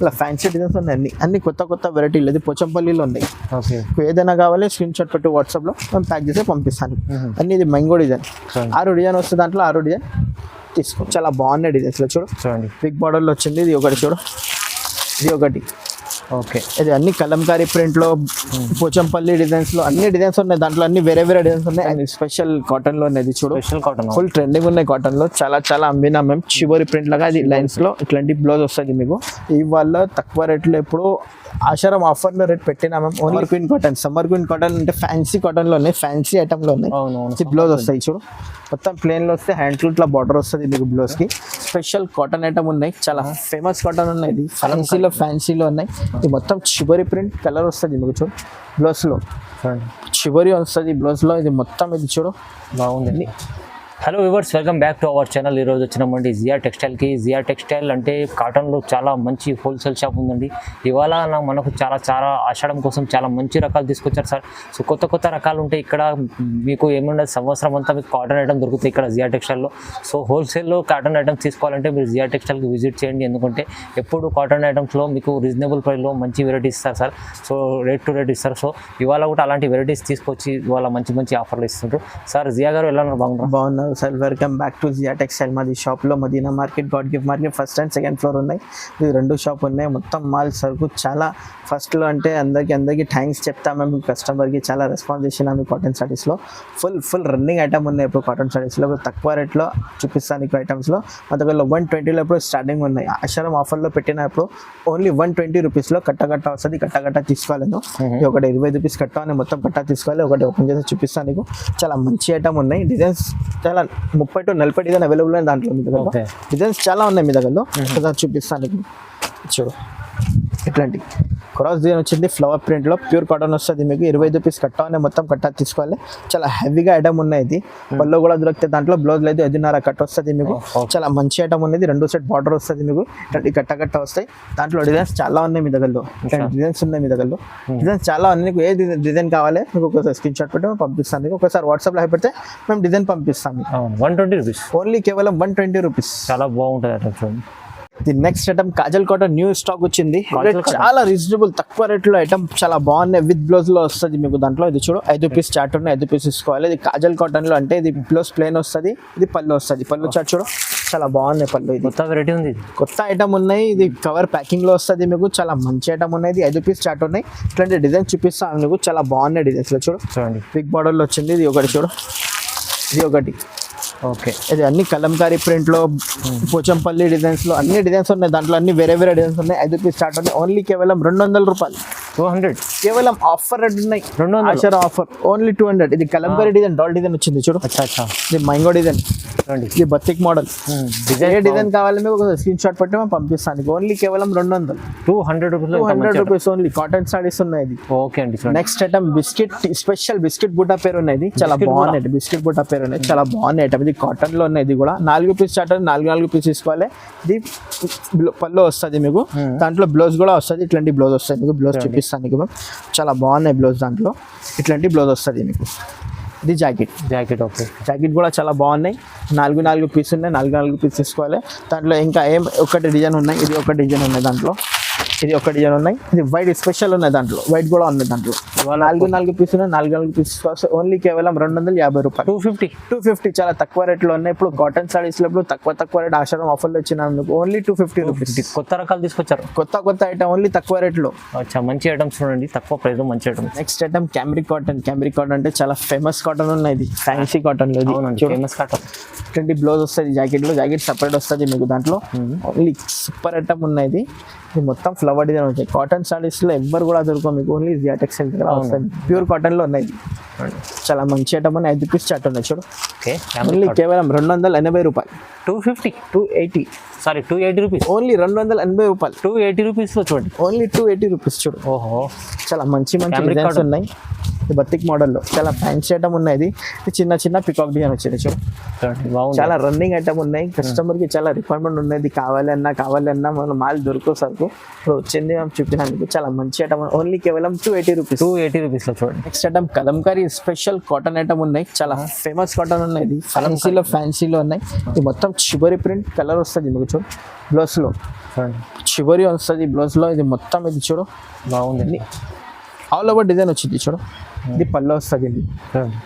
ఇలా fancy designs ఉన్నాయి. అన్ని అన్ని కొత్త కొత్త వెరైటీలు ఇది పోచంపల్లిలో ఉన్నాయి ఏదైనా కావాలి స్క్రీన్ షాట్ పెట్టి వాట్సాప్లో మేము ప్యాక్ చేసి పంపిస్తాను. అన్ని ఇది మ్యాంగో డిజైన్. ఆరు డిజైన్ వస్తుంది దాంట్లో ఆరు డిజైన్ తీసుకో. చాలా బాగున్నాయి డిజైన్స్లో చూడు. చూడండి బిగ్ బార్డర్లో వచ్చింది ఇది ఒకటి చూడు. ఇది ఒకటి. ఓకే. ఇది అన్ని కలంకారీ ప్రింట్లో పోచంపల్లి డిజైన్స్లో అన్ని డిజైన్స్ ఉన్నాయి. దాంట్లో అన్ని వేరే వేరే డిజైన్స్ ఉన్నాయి. అండ్ స్పెషల్ కాటన్లో ఉన్నది చూడు. స్పెషల్ కాటన్ ఫుల్ ట్రెండింగ్ ఉన్నాయి కాటన్లో. చాలా చాలా అమ్మినా మేము. చివరి ప్రింట్ లాగా అది లైన్స్లో ఇట్లాంటి బ్లౌజ్ వస్తుంది మీకు. ఇవాళ తక్కువ రేట్లో ఎప్పుడు ఆశారం ఆఫర్లో రేట్ పెట్టినా మేము. Only queen cotton summer queen cotton అంటే ఫ్యాన్సీ కాటన్లో ఉన్నాయి. ఫ్యాన్సీ ఐటమ్లో ఉన్నాయి. బ్లౌజ్ వస్తాయి చూడు. మొత్తం ప్లేన్లో వస్తే హ్యాండ్ ఇట్లా బార్డర్ వస్తుంది మీకు బ్లౌజ్కి. స్పెషల్ కాటన్ ఐటమ్ ఉన్నాయి. చాలా ఫేమస్ కాటన్ ఉన్నాయి. ఫ్యాన్సీలో ఫ్యాన్సీలో ఉన్నాయి. ఇది మొత్తం చివరి ప్రింట్ కలర్ వస్తుంది మీకు చూడు బ్లౌజ్లో. చూడండి. చివరి వస్తుంది బ్లౌజ్లో ఇది మొత్తం ఇది చూడు. బాగుంది. Hello viewers welcome back to our channel ఈరోజు వచ్చినామండి జియా టెక్స్టైల్కి జియా టెక్స్టైల్ అంటే కాటన్లో చాలా మంచి హోల్సేల్ షాప్ ఉందండి. ఇవాళ నా మనకు చాలా చాలా ఆషాఢం కోసం చాలా మంచి రకాలు తీసుకొచ్చారు సార్. సో కొత్త కొత్త రకాలు ఉంటాయి ఇక్కడ మీకు ఏముండదు. సంవత్సరం అంతా మీకు కాటన్ ఐటమ్ దొరుకుతాయి ఇక్కడ జియా టెక్స్టైల్లో సో హోల్సేల్లో కాటన్ ఐటమ్స్ తీసుకోవాలంటే మీరు జియా టెక్స్టైల్కి విజిట్ చేయండి. ఎందుకంటే ఎప్పుడు కాటన్ ఐటమ్స్లో మీకు రీజనబుల్ ప్రైస్లో మంచి వెరైటీస్ ఇస్తారు sir. So rate to rate ఇస్తారు. సో ఇవాళ కూడా అలాంటి వెరైటీస్ తీసుకొచ్చి ఇవాళ మంచి మంచి ఆఫర్లు ఇస్తుంటారు సార్ జియా గారు ఎలా బాగున్నారు? బాగున్నారు sir welcome back to Jiya textile మాది షాప్లో Madina market God gift market first and second floor ఉన్నాయి. ఇది రెండు షాప్ ఉన్నాయి. మొత్తం మాల్ సరుకు చాలా ఫస్ట్లో అంటే అందరికి అందరికి థ్యాంక్స్ చెప్తాము. మేము కస్టమర్కి చాలా రెస్పాన్స్ చేసినాము కాటన్ సారీస్లో. ఫుల్ ఫుల్ రన్నింగ్ ఐటమ్ ఉన్నాయి ఇప్పుడు కాటన్ సారీస్లో. ఇప్పుడు తక్కువ రేట్లో చూపిస్తాను మీకు ఐటమ్స్లో. మా దగ్గర వన్ ట్వంటీలో ఇప్పుడు స్టార్టింగ్ ఉన్నాయి. ఆశ్రమం ఆఫర్లో పెట్టినప్పుడు ఓన్లీ వన్ ట్వంటీ రూపీస్లో కట్ట కట్ట వస్తుంది. కట్ట కట్ట తీసుకోవాలను. ఒకటి ఇరవై రూపీస్ కట్టాలని మొత్తం కట్ట తీసుకోవాలి. ఒకటి ఓపెన్ చేసి చూపిస్తాను నీకు. చాలా మంచి ఐటమ్ ఉన్నాయి. డిజైన్స్ చాలా ముప్పై టు నలభై డిజైన్ అవైలబుల్ ఉన్నాయి దాంట్లో మీ దగ్గర. డిజైన్స్ చాలా ఉన్నాయి మీ దగ్గరలో. చూపిస్తాను చూడు. ఇట్లాంటి క్రాస్ డిజైన్ వచ్చింది. ఫ్లవర్ ప్రింట్లో ప్యూర్ కాటన్ వస్తుంది మీకు. ఇరవై రూపీస్ కట్ట అనే మొత్తం కట్ట తీసుకోవాలి. చాలా హెవీగా ఐటమ్ ఉన్నాయి ఇది. పళ్ళు కూడా దొరికితే దాంట్లో బ్లౌజ్ లేదు ఎదున్నర కట్ వస్తుంది మీకు. Okay. చాలా మంచి ఐటమ్ ఉన్నది రెండు సెట్ బార్డర్ వస్తుంది మీకు. ఇట్లాంటి కట్ట కట్ట వస్తాయి. దాంట్లో డిజైన్స్ చాలా ఉన్నాయి మీ దగ్గరలో. ఇట్లాంటి డిజైన్స్ ఉన్నాయి మీ దగ్గరలో. డిజైన్స్ చాలా ఉన్నాయి. నీకు ఏ డిజైన్ కావాలి మీకు ఒకసారి స్క్రీన్ షాట్ పెట్టి పంపిస్తాను మీకు ఒకసారి వాట్సాప్లో పెడితే మేము డిజైన్ పంపిస్తాం వన్ ట్వంటీ రూపీస్ ఓన్లీ కేవలం వన్ ట్వంటీ రూపీస్ చాలా బాగుంటుంది the next item Kajal cotton new stock వచ్చింది. చాలా రీజనబుల్ తక్కువ రేట్లో ఐటమ్ చాలా బాగున్నాయి. విత్ బ్లౌజ్లో వస్తుంది మీకు దాంట్లో. ఇది చూడు ఐదు పీస్ చార్ట్ ఉన్నాయి ఐదు పీస్ తీసుకోవాలి. ఇది కాజల్ కాటన్లో అంటే ఇది బ్లౌజ్ ప్లేన్ వస్తుంది ఇది పళ్ళు వస్తుంది. పళ్ళు చార్ట్ చూడు చాలా బాగున్నాయి పళ్ళు ఇది. కొత్త వెరైటీ ఉంది. కొత్త ఐటమ్ ఉన్నాయి ఇది కవర్ ప్యాకింగ్లో వస్తుంది మీకు. చాలా మంచి ఐటమ్ ఉన్నాయి ఇది ఐదు పీస్ చార్ట్ ఉన్నాయి. ఇట్లాంటి డిజైన్ చూపిస్తాను మీకు చాలా బాగున్నాయి డిజైన్స్లో చూడు. చూడండి. బిగ్ బార్డర్లో వచ్చింది ఇది ఒకటి చూడు. ఇది ఒకటి. ఓకే. ఇది అన్ని కలంకారీ ప్రింట్లో పోచంపల్లి డిజైన్స్లో అన్ని డిజైన్స్ ఉన్నాయి. దాంట్లో అన్ని వేరే వేరే డిజైన్స్ ఉన్నాయి. ఐదు రూపీస్ స్టార్ట్ ఉన్నాయి ఓన్లీ కేవలం రెండు వందల రూపాయలు. టూ హండ్రెడ్ కేవలం ఆఫర్ రేట్ ఉన్నాయి. రెండు? ఆషర్ ఆఫర్. ఓన్లీ టూ హండ్రెడ్ ఇది కలంకారీ డిజైన్ డాల్ డిజైన్ వచ్చింది చూడు. ఇది మైంగో డిజైన్. ఇది బతిక్ మోడల్. డిజైన్ డిజైన్ కావాలి? మీకు స్క్రీన్ షాట్ పెట్టి మేము పంపిస్తాను ఓన్లీ కేవలం రెండు వందలు. Two hundred rupees two hundred rupees only cotton sarees ఉన్నాయి ఇది. ఓకే అండి next item biscuit special biscuit బుట్ట పేరు ఉన్నది చాలా. బాగున్నాయి బిస్కెట్ బుట్ట పేరు ఉన్నది చాలా బాగున్నాయి ఐటమ్ ఇది కాటన్లో ఉన్నది ఇది కూడా. నాలుగు పీస్ స్టార్ట్ నాలుగు నాలుగు పీస్ తీసుకోవాలి. ఇది పళ్ళు వస్తుంది మీకు. దాంట్లో బ్లౌజ్ కూడా వస్తుంది. ఇట్లాంటి బ్లౌజ్ వస్తుంది మీకు. బ్లౌజ్ చూపిస్తాను. మీకు మేము. చాలా బాగున్నాయి బ్లౌజ్ దాంట్లో. ఇట్లాంటి బ్లౌజ్ వస్తుంది మీకు ఇది జాకెట్. Jacket okay. జాకెట్ కూడా చాలా బాగున్నాయి. నాలుగు నాలుగు పీస్ ఉన్నాయి. నాలుగు నాలుగు పీస్ తీసుకోవాలి. దాంట్లో ఇంకా ఏం ఒకటి డిజైన్ ఉన్నాయి. ఇది ఒక డిజైన్ ఉన్నాయి దాంట్లో. ఇది ఒక డిజైన్ ఉన్నాయి. ఇది వైట్ స్పెషల్ ఉన్నాయి దాంట్లో. వైట్ కూడా ఉంది దాంట్లో. నాలుగు నాలుగు పీస్ ఉన్నాయి. నాలుగు నాలుగు పీస్ ఓన్లీ కేవలం రెండు వందల యాభై రూపాయలు. టూ ఫిఫ్టీ టూ ఫిఫ్టీ చాలా తక్కువ రేట్లో ఉన్నాయి. ఇప్పుడు కాటన్ సారీస్లో తక్కువ తక్కువ రేట్ ఆశ్రమం ఆఫర్లో వచ్చిన ఓన్లీ టూ ఫిఫ్టీ రూపీస్ కొత్త రకాలు తీసుకొచ్చారు. కొత్త కొత్త ఐటమ్ ఓన్లీ తక్కువ రేట్లో అచ్చా మంచి ఐటమ్స్ చూడండి. తక్కువ ప్రైస్ మంచి items next item cambric cotton cambric cotton అంటే చాలా ఫేమస్ కాటన్ ఉన్నాయి ఇది. ఫ్యాన్సీ కాటన్లో. ఫేమస్ కాటన్ ట్వంటీ బ్లౌజ్ వస్తుంది జాకెట్లో. జాకెట్ సపరేట్ వస్తుంది మీకు దాంట్లో. ఓన్లీ సూపర్ ఐటమ్ ఉన్నాయి ఇది మొత్తం ఫ్లవర్ డిజైన్ వచ్చాయి. కాటన్ సారీస్లో ఎవ్వరు కూడా దొరకవు మీకు ఓన్లీ జియాటెక్స్ వస్తుంది ప్యూర్ కాటన్లో ఉన్నాయి. చాలా మంచి ఐటమ్ అని ఐదు పీస్ చాట్ ఉన్నాయి చూడు. ఓకే ఓన్లీ కేవలం రెండు వందల ఎనభై రూపాయలు. Two fifty two eighty sorry two eighty rupees only రెండు వందల ఎనభై రూపాయలు. టూ ఎయిటీ రూపీస్లో చూడండి. ఓన్లీ టూ ఎయిటీ రూపీస్ చూడు. ఓహో. చాలా మంచి మంచి డిజైన్స్. ఉన్నాయి. బతిక్ మోడల్లో చాలా ఫ్యాన్సీ ఐటమ్ ఉన్నాయి చిన్న చిన్న పికాక్ డిజైన్ వచ్చేది బాగుంది. చాలా రన్నింగ్ ఐటమ్ ఉన్నాయి. కస్టమర్కి చాలా రిక్వైర్మెంట్ ఉన్నది కావాలన్నా కావాలన్నా మన మాల్ దొరికే సరుకు. ఇప్పుడు వచ్చింది మేము చెప్పినందుకు చాలా మంచి ఐటమ్ ఓన్లీ కేవలం two eighty rupees two eighty రూపీస్లో చూడండి. Next item Kalamkari special cotton item ఉన్నాయి. చాలా ఫేమస్ కాటన్ ఉన్నాయి ఫ్యాన్సీలో ఫ్యాన్సీలో ఉన్నాయి. ఇది మొత్తం చివరి ప్రింట్ కలర్ వస్తుంది మీకు చూడు. బ్లౌస్లో. చూడండి. షివరీ వస్తుంది బ్లౌజ్లో ఇది మొత్తం ఇది చూడు. బాగుంది. ఆల్ ఓవర్ డిజైన్ వచ్చింది చూడు. ఇది పళ్ళు వస్తుంది ఇది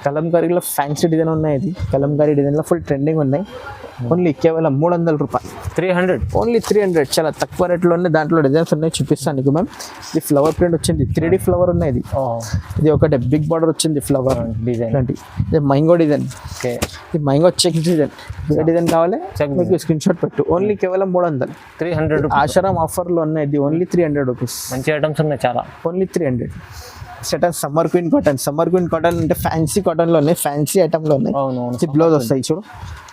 కలంకారీలో ఫ్యాన్సీ డిజైన్ ఉన్నాయి ఇది. కలంకారీ డిజైన్లో ఫుల్ ట్రెండింగ్ ఉన్నాయి. ఓన్లీ కేవలం మూడు వందల రూపాయలు. Three hundred. Only three hundred. చాలా తక్కువ రేట్లోనే దాంట్లో డిజైన్స్ ఉన్నాయి. చూపిస్తాను నీకు మ్యామ్ ఇది ఫ్లవర్ ప్రింట్ వచ్చింది. త్రీ డి ఫ్లవర్ ఉన్నాయి ఇది. ఇది ఒకటి బిగ్ బార్డర్ వచ్చింది ఫ్లవర్ డిజైన్ ఇలాంటి. ఇది మైంగో డిజైన్ ఓకే. ఇది మైంగో చెక్ డిజైన్ ఏ డిజైన్ కావాలి? మీకు స్క్రీన్ షాట్ పెట్టు. ఓన్లీ కేవలం మూడు వందలు. త్రీ హండ్రెడ్ ఆశ్రమ్ ఆఫర్లో ఉన్నాయి. ఇది ఓన్లీ త్రీ హండ్రెడ్ రూపీస్ మంచి ఐటమ్స్ ఉన్నాయి చాలా. Only three hundred సెటన్ summer queen cotton summer queen cotton అంటే ఫ్యాన్సీ కాటన్లో ఉన్నాయి ఫ్యాన్సీ ఐటమ్లో ఉన్నాయి. అవును ఇది బ్లౌజ్ వస్తాయి చూడు.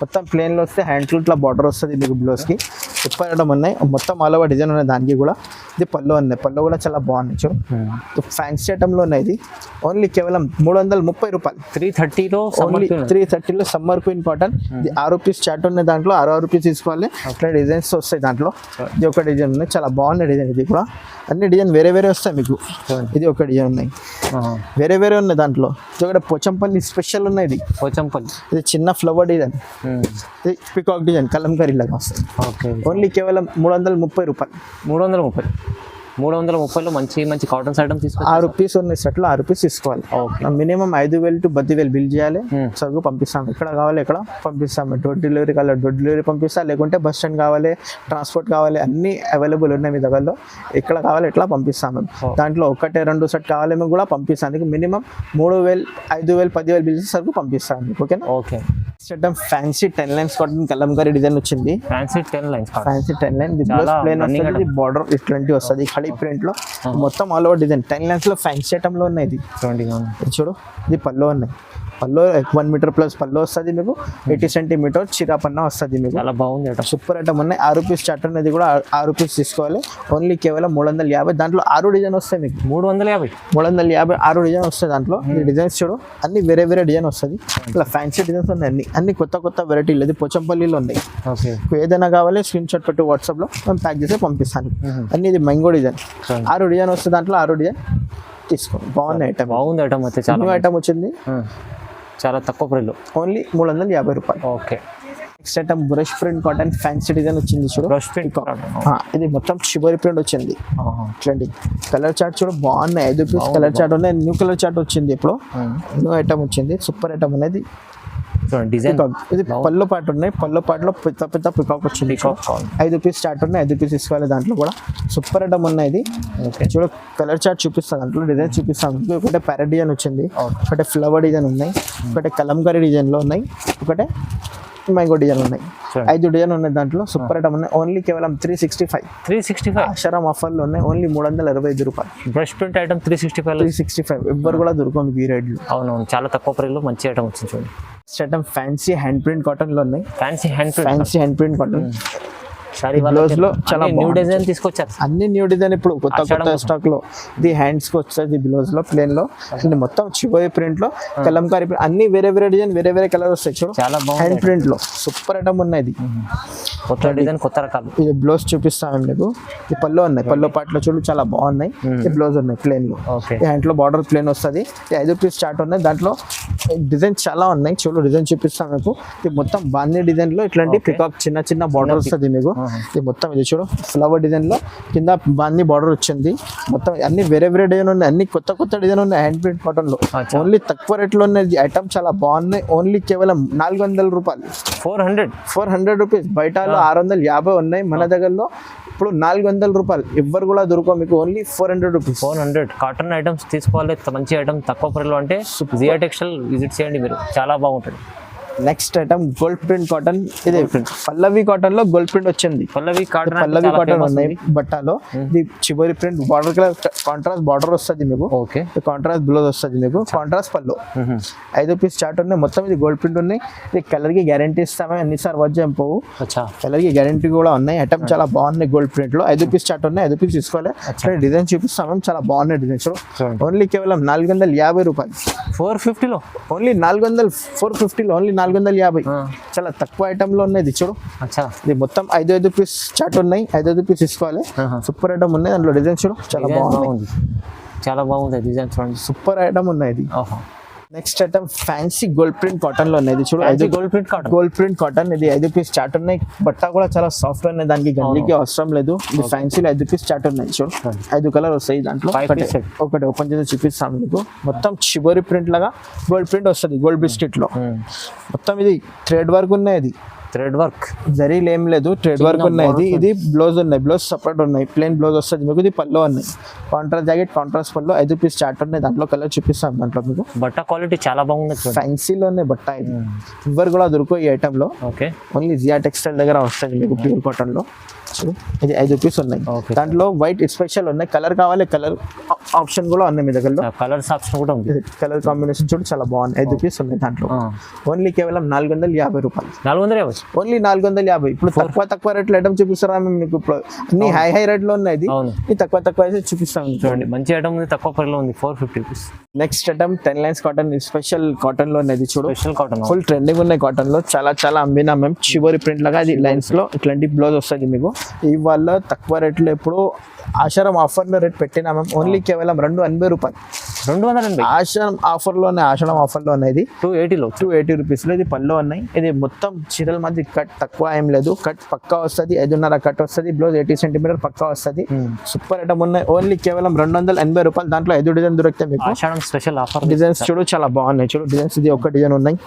మొత్తం ప్లేన్లో వస్తే హ్యాండ్ ఇట్లా బార్డర్ వస్తుంది మీకు బ్లౌజ్కి సూపర్ ఐటమ్ ఉన్నాయి. మొత్తం ఆల్ ఓవర్ డిజైన్ ఉన్నాయి దానికి కూడా. ఇది పళ్ళు ఉన్నాయి. పళ్ళు కూడా చాలా బాగున్నాయి చూడు. ఫ్యాన్సీ ఐటమ్లో ఉన్నాయి ఇది. ఓన్లీ కేవలం మూడు వందల ముప్పై రూపాయలు. త్రీ థర్టీలో ఓన్లీ త్రీ థర్టీలో సమ్మర్ క్వీన్ కాటన్ ఇది ఆరు రూపీస్ చాట్ ఉన్నాయి దాంట్లో. ఆరు ఆరు రూపీస్ తీసుకోవాలి. ఇట్లా డిజైన్స్ వస్తాయి దాంట్లో. ఇది ఒక డిజైన్ ఉన్నాయి చాలా బాగున్నాయి డిజైన్ ఇది కూడా. అన్ని డిజైన్ వేరే వేరే వస్తాయి మీకు. ఇది ఒక డిజైన్ ఉన్నాయి వేరే వేరే ఉన్నాయి దాంట్లో. ఒకటి పోచంపల్లి స్పెషల్ ఉన్నాయి ఇది. పోచంపల్లి. ఇది చిన్న ఫ్లవర్ డిజైన్ ఇది పికాక్ డిజైన్ కలంకరీ లాగా వస్తుంది. ఓకే. ఓన్లీ కేవలం మూడు వందల ముప్పై రూపాయలు. మూడు వందల ముప్పై. మూడు వందల ముప్పైలో మంచి మంచి కాటన్స్ ఐటమ్ తీసుకొచ్చి ఆరు పీస్ ఉన్నాయి సెట్లో ఆరు పీస్ తీసుకోవాలి. ఓకే. మినిమం ఐదు వేలు టు పది వేలు బిల్ చేయాలి. Hmm. సరుకు పంపిస్తాం ఎక్కడ కావాలి ఎక్కడ పంపిస్తాం డోర్ డెలివరీ కావాలి డోర్ డెలివరీ పంపిస్తా. లేకుంటే బస్ స్టాండ్ కావాలి ట్రాన్స్పోర్ట్ కావాలి అన్ని అవైలబుల్ ఉన్నాయి మీ దగ్గరలో. ఎక్కడ కావాలి ఎట్లా పంపిస్తాం మేము. దాంట్లో ఒకటే రెండు సెట్ కావాలి మేము కూడా పంపిస్తానికి మినిమం మూడు వేలు ఐదు వేలు పది వేలు బిల్ చేసి సరుకు పంపిస్తాం ఓకేనా? ఓకే. చట్టం fancy ten lines cotton Kalamkari design వచ్చింది. Fancy ten lines fancy ten line plain వస్తుంది. బార్డర్ ఇట్లాంటి వస్తుంది. ఖడీ ప్రింట్లో మొత్తం ఆల్ ఓవర్ డిజైన్ టెన్ లైన్స్లో ఫ్యాన్సీ ఐటమ్లో ఉన్నాయి ఇది. చూడు. ఇది పళ్ళు ఉన్నాయి. పళ్ళు వన్ మీటర్ ప్లస్ పళ్ళు వస్తుంది మీకు. ఎయిటీ సెంటీమీటర్ చిరాపన్న వస్తుంది మీకు. చాలా బాగుంది ఐటమ్ సూపర్ ఐటమ్ ఉన్నాయి. ఆరు రూపీస్ చాట్ అనేది కూడా ఆరు రూపీస్ తీసుకోవాలి. ఓన్లీ కేవలం మూడు వందల యాభై. దాంట్లో ఆరు డిజైన్ వస్తాయి మీకు. మూడు వందల యాభై. మూడు వందల యాభై ఆరు డిజైన్ వస్తాయి దాంట్లో. ఈ డిజైన్స్ చూడు. అన్ని వేరే వేరే డిజైన్ వస్తుంది ఇలా ఫ్యాన్సీ డిజైన్స్ ఉన్నాయి అన్ని. అన్ని కొత్త కొత్త వెరైటీలు ఇది పోచంపల్లిలో ఉన్నాయి ఏదైనా కావాలి స్క్రీన్ షాట్ పెట్టు వాట్సాప్లో మేము ప్యాక్ చేసి పంపిస్తాను. అన్ని ఇది మ్యాంగో డిజైన్ చూడండి. ఆరు డిజైన్ వస్తుంది దాంట్లో ఆరు డిజైన్ తీసుకోండి బాగున్నాయి ఐటమ్ బాగుంది ఐటమ్ అయితే చాలా ఐటమ్ వచ్చింది. చాలా తక్కువ ప్రైస్లో ఓన్లీ మూడు వందల యాభై రూపాయలు. Okay. Next item brush print cotton fancy design వచ్చింది చూడు. బ్రష్ ప్రింట్ ఇది మొత్తం షిబరి ప్రింట్ వచ్చింది. ఇట్లాంటి కలర్ చార్ట్ చూడు బాగున్నాయి. ఐదు పీస్ కలర్ చార్ట్ ఉన్నాయి. న్యూ కలర్ చార్ట్ వచ్చింది ఇప్పుడు. న్యూ ఐటమ్ వచ్చింది. సూపర్ ఐటమ్ అనేది చూడండి డిజైన్ ఇది పళ్ళు పాటు ఉన్నాయి. పళ్ళు పాటలో పెద్ద పెద్ద పికాక్ వచ్చింది. ఐదు పీస్ చార్ట్ ఉన్నాయి. ఐదు పీస్ తీసుకోవాలి దాంట్లో కూడా. సూపర్ ఐటమ్ ఉన్నాయి ఇది. చూడ కలర్ చార్ట్ చూపిస్తాను. దాంట్లో డిజైన్ చూపిస్తాను. ఒకటే ప్యారెట్ డిజైన్ వచ్చింది. ఒకటే ఫ్లవర్ డిజైన్ ఉన్నాయి. ఒకటే కలంకారీ డిజైన్లో ఉన్నాయి. ఒకటే మ్యాంగో డిజైన్ ఉన్నాయి. ఐదు డిజైన్ ఉన్నాయి దాంట్లో. సూపర్ ఐటమ్ ఉన్నాయి. ఓన్లీ కేవలం three sixty five. Three sixty five? అక్షరం ఆఫర్లో ఉన్నాయి. ఓన్లీ మూడు వందల ఇరవై ఐదు రూపాయలు. Brush print item three sixty five three sixty five. ఎవ్వరు కూడా దొరకదు ఈ రేట్లు. అవునవును. చాలా తక్కువ ప్రైస్లో మంచి ఐటమ్ వచ్చింది చూడండి. ఐటమ్ ఫ్యాన్సీ హ్యాండ్ ప్రింట్ కాటన్లో ఉన్నాయి. Fancy hand print fancy hand print cotton Blouse లో చాలా న్యూ. డిజైన్ తీసుకొచ్చారు. అన్ని న్యూ డిజైన్ ఇప్పుడు కొత్త కొత్త. స్టాక్లో. ఇది హ్యాండ్స్కి వస్తుంది బ్లౌజ్లో ప్లేన్లో. మొత్తం చివరి ప్రింట్లో కలంకారీ print, అన్ని వేరే వేరే డిజైన్ వేరే వేరే కలర్ వస్తాయి చూడు. చాలా బాగుంది హ్యాండ్ ప్రింట్లో. సూపర్ ఐటమ్ ఉన్నాయి కొత్త డిజైన్ కొత్త రకాలు. ఇది బ్లౌజ్ చూపిస్తాను మీకు. ఈ పళ్ళు ఉన్నాయి. పళ్ళు పాటలో చూడు చాలా బాగున్నాయి. ఈ బ్లౌజ్ ఉన్నాయి ప్లేన్లో. హ్యాండ్లో బార్డర్ ప్లేన్ వస్తుంది. ఈ ఐదు పీస్ చార్ట్ ఉన్నాయి. దాంట్లో డిజైన్ చాలా ఉన్నాయి. చూడు డిజైన్ చూపిస్తాను మీకు. ఇది మొత్తం బాందీ డిజైన్లో ఇట్లాంటి పికాక్ చిన్న చిన్న బార్డర్ వస్తుంది మీకు. ఇది మొత్తం ఇది చూడు. ఫ్లవర్ డిజైన్లో కింద బాందీ బార్డర్ వచ్చింది. మొత్తం అన్ని వేరే వేరే డిజైన్ ఉన్నాయి. అన్ని కొత్త కొత్త డిజైన్ ఉన్నాయి హ్యాండ్ ప్రింట్ కాటన్లో. అచ్చా. ఓన్లీ తక్కువ రేట్లో ఉన్నాయి. ఐటమ్ చాలా బాగున్నాయి. ఓన్లీ కేవలం నాలుగు వందల రూపాయలు. Four hundred four hundred rupees బయటలో ఆరు వందల యాభై ఉన్నాయి. మన దగ్గరలో ఇప్పుడు నాలుగు వందల రూపాయలు. ఎవ్వరు కూడా దొరకవు మీకు. Only four hundred rupees four hundred cotton items తీసుకోవాలి. మంచి ఐటమ్ తక్కువ ప్రైస్లో అంటే జియా టెక్స్టైల్ విజిట్ చేయండి మీరు. చాలా బాగుంటుంది. Next item gold print cotton ఇది పల్లవి కాటన్లో గోల్డ్ ప్రింట్ వచ్చింది. పల్లవి కాటన్ పల్లవి కాటన్ ఉన్నాయి. బట్టాలో ఇది చివరి print border colour contrast border వస్తుంది మీకు. ఓకే కాంట్రాస్ట్ బ్లౌజ్ వస్తుంది మీకు. కాంట్రాస్ట్ పళ్ళు ఐదు పీస్ చార్ట్ ఉన్నాయి. మొత్తం ఇది గోల్డ్ ప్రింట్ ఉన్నాయి. ఇది కలర్కి గ్యారంటీ ఇస్తామే? అన్నిసార్లు వచ్చాం పోవు. అచ్చా. కలర్కి గ్యారంటీ కూడా ఉన్నాయి. ఐటమ్ చాలా బాగున్నాయి గోల్డ్ ప్రింట్లో. ఐదు పీస్ చార్ట్ ఉన్నాయి. ఐదు పీస్ తీసుకోవాలి. డిజైన్ చూపిస్తాము చాలా బాగున్నాయి డిజైన్స్. ఓన్లీ కేవలం నాలుగు వందల యాభై రూపాయలు. ఫోర్ ఫిఫ్టీలో ఓన్లీ నాలుగు వందల ఫోర్ ఫిఫ్టీలో ఓన్లీ నాలుగు వందల యాభై. చాలా తక్కువ ఐటమ్లో ఉన్నాయి చూడు. ఇది మొత్తం ఐదు ఐదు పీస్ చాట్ ఉన్నాయి. ఐదు ఐదు పీస్ తీసుకోవాలి. సూపర్ ఐటమ్ ఉన్నాయి. దాంట్లో డిజైన్ చూడు. చాలా బాగుంది. చాలా బాగుంది డిజైన్ చూడండి. సూపర్ ఐటమ్ ఉన్నాయి ఇది. Next item fancy gold print కాటన్లో ఉన్నది చూడు ఐదు gold print cotton gold print cotton ఇది ఐదు పీస్ చాట్ ఉన్నాయి. బట్ట కూడా చాలా సాఫ్ట్ ఉన్నాయి. దానికి గంజికి అవసరం లేదు. ఇది ఫ్యాన్సీలో ఐదు పీస్ చాట్ ఉన్నాయి. చూడు. ఐదు కలర్ వస్తాయి దాంట్లో. ఒకటి ఓపెన్ చేసి చూపిస్తాను మీకు. మొత్తం చివరి ప్రింట్ లాగా గోల్డ్ ప్రింట్ వస్తుంది గోల్డ్ బిస్కెట్లో. మొత్తం ఇది థ్రెడ్ వర్క్ ఉన్నాయి ఇది. థ్రెడ్ వర్క్ జరీలు ఏం లేదు. ట్రేడ్ వర్క్ ఉన్నాయి. ఇది ఇది బ్లౌజ్ ఉన్నాయి. బ్లౌజ్ సపరేట్ ఉన్నాయి. ప్లెయిన్ బ్లౌజ్ వస్తుంది మీకు ఇది పల్లో ఉన్నాయి. కాంట్రాస్ట్ జాకెట్ కాంట్రాస్ట్ పల్లో. ఐదు పీస్ చాట్ ఉన్నాయి. దాంట్లో కలర్ చూపిస్తాను దాంట్లో మీకు. బట్ట క్వాలిటీ చాలా బాగుంది ఫ్యాన్సీలో ఉన్నాయి బట్ట ఇది. ఎవరు కూడా దొరుకు ఈ ఐటెంలో ఓకే ఓన్లీ జియా టెక్స్టైల్ దగ్గర వస్తుంది మీకు ప్యూర్ కాటన్లో. చూడు, ఇది ఐదు పీస్ ఉన్నాయి. దాంట్లో వైట్ స్పెషల్ ఉన్నాయి. కలర్ కావాలి కలర్ ఆప్షన్ కూడా ఉన్నాయి మీ దగ్గరలో. కలర్స్ ఆప్షన్ కూడా ఉంది. కలర్ కాంబినేషన్ చూడు చాలా బాగుంది ఐదు పీస్ ఉన్నాయి దాంట్లో. ఓన్లీ కేవలం నాలుగు వందల యాభై రూపాయలు. నాలుగు వందలు ఇవ్వచ్చు ఓన్లీ నాలుగు వందల యాభై. ఇప్పుడు తక్కువ తక్కువ రేట్లు ఐటమ్ చూపిస్తారా మేము మీకు? ఇప్పుడు అన్ని హై హై రేట్లో ఉన్నాయి ఇది. తక్కువ తక్కువ అయితే చూపిస్తాం. చూడండి మంచి ఐటమ్ ఉంది తక్కువ ప్రైస్లో ఉంది. Four fifty rupees next item ten lines cotton special కాటన్లో ఉన్నది చూడు. స్పెషల్ కాటన్ ఫుల్ ట్రెండింగ్ ఉన్నాయి కాటన్లో చాలా చాలా అమ్మినా మేము చివరి ప్రింట్ లాగా అది లైన్స్లో ఇట్లాంటి బ్లౌజ్ వస్తుంది మీకు. ఇవాళ తక్కువ రేట్లో ఎప్పుడు ఆశారం ఆఫర్లో రేట్ పెట్టినా మేము ఓన్లీ కేవలం రెండు ఎనభై రూపాయలు. రెండు వందల ఎనభై. ఆశారం ఆఫర్లోనే ఆషాఢం ఆఫర్లో ఉన్నది టూ ఎయిటీలో. టూ ఎయిటీ రూపీస్లో ఇది పళ్ళు ఉన్నాయి. ఇది మొత్తం చీరల మధ్య కట్ తక్కువ ఏం లేదు. కట్ పక్కా వస్తుంది ఐదున్నర కట్ వస్తుంది బ్లౌజ్ ఎయిటీ సెంటీమీటర్ పక్కా వస్తుంది. సూపర్ ఐటమ్ ఉన్నాయి. ఓన్లీ కేవలం రెండు వందల ఎనభై రూపాయలు దాంట్లో ఐదు డిజైన్ దొరుకుతాయి మీకు. ఆషాఢం స్పెషల్ ఆఫర్ డిజైన్స్ చూడు చాలా బాగున్నాయి. చూడు డిజైన్స్ ఇది ఒక డిజైన్ ఉన్నాయి.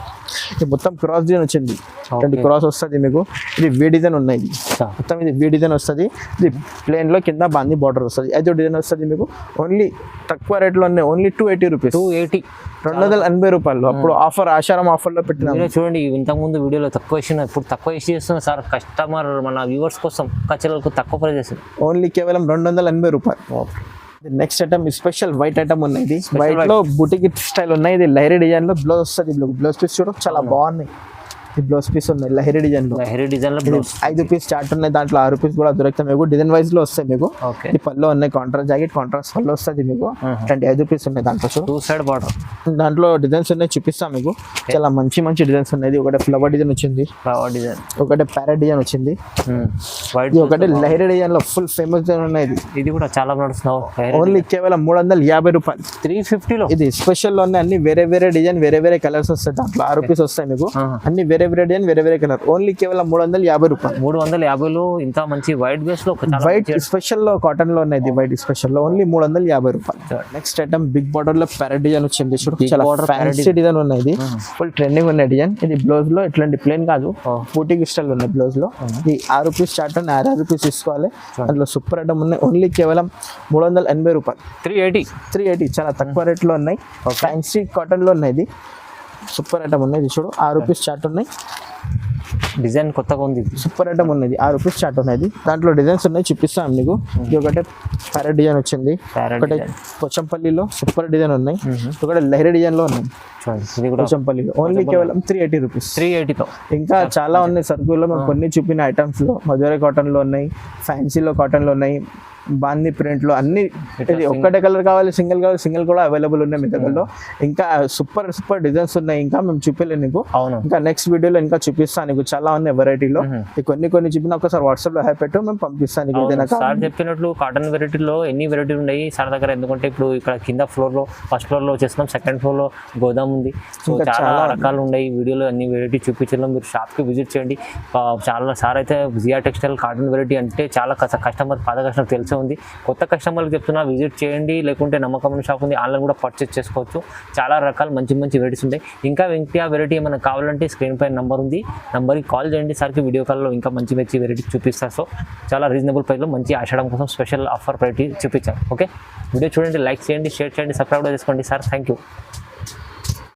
ఇది మొత్తం క్రాస్ డిజైన్ వచ్చింది. రెండు క్రాస్ వస్తుంది మీకు. ఇది వి డిజైన్ ఉన్నాయి ఇది. మొత్తం ఇది వి డిజైన్ వస్తుంది. ఇది ప్లేన్లో కింద బాంది బార్డర్ వస్తుంది. ఐదు డిజైన్ వస్తుంది మీకు. ఓన్లీ తక్కువ రేట్లో ఉన్నాయి. Only two eighty rupees two eighty రెండు వందల ఎనభై రూపాయలు. అప్పుడు ఆఫర్ ఆషారం ఆఫర్లో పెట్టినాం. చూడండి ఇంతకుముందు వీడియోలో తక్కువ వేసిన ఇప్పుడు తక్కువ వేసి చేస్తున్నా సార్. కస్టమర్ మన వ్యూవర్స్ కోసం కచ్చలకు తక్కువ ప్రైస్ ఓన్లీ కేవలం రెండు వందల ఎనభై రూపాయలు. Next item special white item ఉన్నాయి ఇది వైట్లో బుటిక్ స్టైల్ ఉన్నాయి ఇది లైరీ డిజైన్లో బ్లౌజ్ వస్తుంది. బ్లౌజ్ పీస్ చూడు చాలా బాగున్నాయి. ఈ బ్లౌజ్ పీస్ ఉన్నాయి లహరి డిజైన్లో. హెరీ డిజైన్లో బ్లౌజ్ ఐదు పీస్ స్టార్ట్ ఉన్నాయి దాంట్లో ఆరు పీస్ కూడా దొరుకుతాయి మీకు. డిజైన్ వైజ్లో వస్తాయి మీకు. ఈ పళ్ళు ఉన్నాయి కాంట్రాస్ట్ జాకెట్ కాంట్రాస్ట్ పళ్ళు వస్తుంది మీకు. ఇట్లాంటి ఐదు పీస్ ఉన్నాయి దాంట్లో టూ సైడ్ బార్డర్ దాంట్లో డిజైన్స్ ఉన్నాయి చూపిస్తాం మీకు. చాలా మంచి మంచి డిజైన్స్ ఉన్నాయి. ఒకటి ఫ్లవర్ డిజైన్ వచ్చింది. ఫ్లవర్ డిజైన్ ఒకటి ప్యారెట్ డిజైన్ వచ్చింది. వైట్ ఇది ఒకటి లహరి డిజైన్లో ఫుల్ ఫేమస్ డిజైన్ ఉన్నాయి ఇది. ఇది కూడా చాలా నడుస్తున్నావు ఓన్లీ కేవలం మూడు వందల యాభై రూపాయలు. త్రీ ఫిఫ్టీలో ఇది స్పెషల్లో అన్ని వేరే వేరే డిజైన్ వేరే వేరే కలర్స్ వస్తాయి దాంట్లో. ఆరు పీస్ వస్తాయి మీకు. అన్ని వేరే వేరే డిజైన్ వేరే వేరే కలర్. ఓన్లీ కేవలం మూడు వందల యాభై రూపాయలు. మూడు వందల యాభైలో ఇంత మంచి వైట్ బేస్లో వైట్ స్పెషల్లో కాటన్లో ఉన్నాయి వైట్ స్పెషల్లో ఓన్లీ మూడు వందల యాభై రూపాయలు. నెక్స్ట్ ఐటమ్ బిగ్ బార్డర్లో ప్యారెట్ డిజైన్ వచ్చింది చూడు. చాలా ఫ్యాన్సీ డిజైన్ ఉన్నాయి ఇది. ఫుల్ ట్రెండింగ్ ఉన్న డిజైన్ ఇది బ్లౌజ్లో ఇట్లాంటి ప్లేన్ కాదు. బూటిక్ స్టైల్ ఉన్నాయి బ్లౌజ్లో. ఇది ఆరు పీస్ స్టార్ట్ అని ఆరు ఆరు పీస్ తీసుకోవాలి. అందులో సూపర్ ఐటమ్ ఉన్నాయి. ఓన్లీ కేవలం మూడు వందల ఎనభై రూపాయలు. త్రీ ఎయిటీ త్రీ ఎయిటీ చాలా తక్కువ రేట్లో ఉన్నాయి. ఫ్యాన్సీ కాటన్లో ఉన్నాయి ఇది. సూపర్ ఐటమ్ ఉన్నాయి ఇది చూడు. ఆరు పీస్ చార్ట్ ఉన్నాయి. డిజైన్ కొత్తగా ఉంది. సూపర్ ఐటమ్ ఉన్నది. ఆరు రూపీస్ చార్ట్ ఉన్నది. దాంట్లో డిజైన్స్ ఉన్నాయి చూపిస్తాను మీకు. ఇది ఒకటే ప్యారెట్ డిజైన్ వచ్చింది. ఒకటే. పోచంపల్లిలో సూపర్ డిజైన్ ఉన్నాయి. ఒకటి లహరి డిజైన్లో ఉన్నాయి పోచంపల్లిలో. ఓన్లీ కేవలం త్రీ ఎయిటీ రూపీస్ త్రీ ఎయిటీతో ఇంకా చాలా ఉన్నాయి సరుకుల్లో. మేము కొన్ని చూపిన ఐటమ్స్లో. మధురై కాటన్లో ఉన్నాయి ఫ్యాన్సీలో కాటన్లో ఉన్నాయి. బాందీ ప్రింట్లో అన్ని ఒక్కటే కలర్ కావాలి సింగిల్ కలర్ సింగిల్ కూడా అవైలబుల్ ఉన్నాయి మీ దగ్గరలో. ఇంకా సూపర్ సూపర్ డిజైన్స్ ఉన్నాయి. ఇంకా మేము చూపించలేదు నీకు. అవును. ఇంకా నెక్స్ట్ వీడియోలో ఇంకా చూపిస్తాను నీకు. చాలా ఉన్నాయి వెరైటీలో ఈ కొన్ని కొన్ని చూపిన ఒకసారి వాట్సాప్లో హ్యాపీ పెట్టు మేము పంపిస్తాను నీకు ఏదైనా సార్ చెప్పినట్లు కాటన్ వెరైటీలో ఎన్ని వెరైటీలు ఉన్నాయి? సార్ దగ్గర ఎందుకంటే ఇప్పుడు ఇక్కడ కింద ఫ్లోర్లో ఫస్ట్ ఫ్లోర్లో వచ్చేస్తున్నాం. సెకండ్ ఫ్లోర్లో గోదాం ఉంది. సో చాలా రకాలు ఉన్నాయి. వీడియోలో అన్ని వెరైటీ చూపించడం మీరు షాప్కి విజిట్ చేయండి. చాలా సార్ అయితే జియా టెక్స్టైల్ కాటన్ వెరైటీ అంటే చాలా కస్టమర్ పాత కస్టమర్ తెలిసే. ఉంది. కొత్త కస్టమర్కి చెప్తున్నా విజిట్ చేయండి. లేకుంటే నమ్మకమైన షాప్ ఉంది. ఆన్లైన్ కూడా పర్చేస్ చేసుకోవచ్చు. చాలా రకాలు మంచి మంచి వెరైటీస్ ఉంటాయి. ఇంకా ఇంకా వెరైటీ ఏమైనా కావాలంటే స్క్రీన్ పైన నెంబర్ ఉంది. నెంబర్కి కాల్ చేయండి. సార్కి వీడియో కాల్లో ఇంకా మంచి మంచి వెరైటీ చూపిస్తారు. సో చాలా రీజనబుల్ ప్రైస్లో మంచి ఆషాఢం కోసం స్పెషల్ ఆఫర్ వెరైటీ చూపించారు. ఓకే వీడియో చూడండి లైక్ చేయండి షేర్ చేయండి సబ్స్క్రైబ్ చేసుకోండి. Sir thank you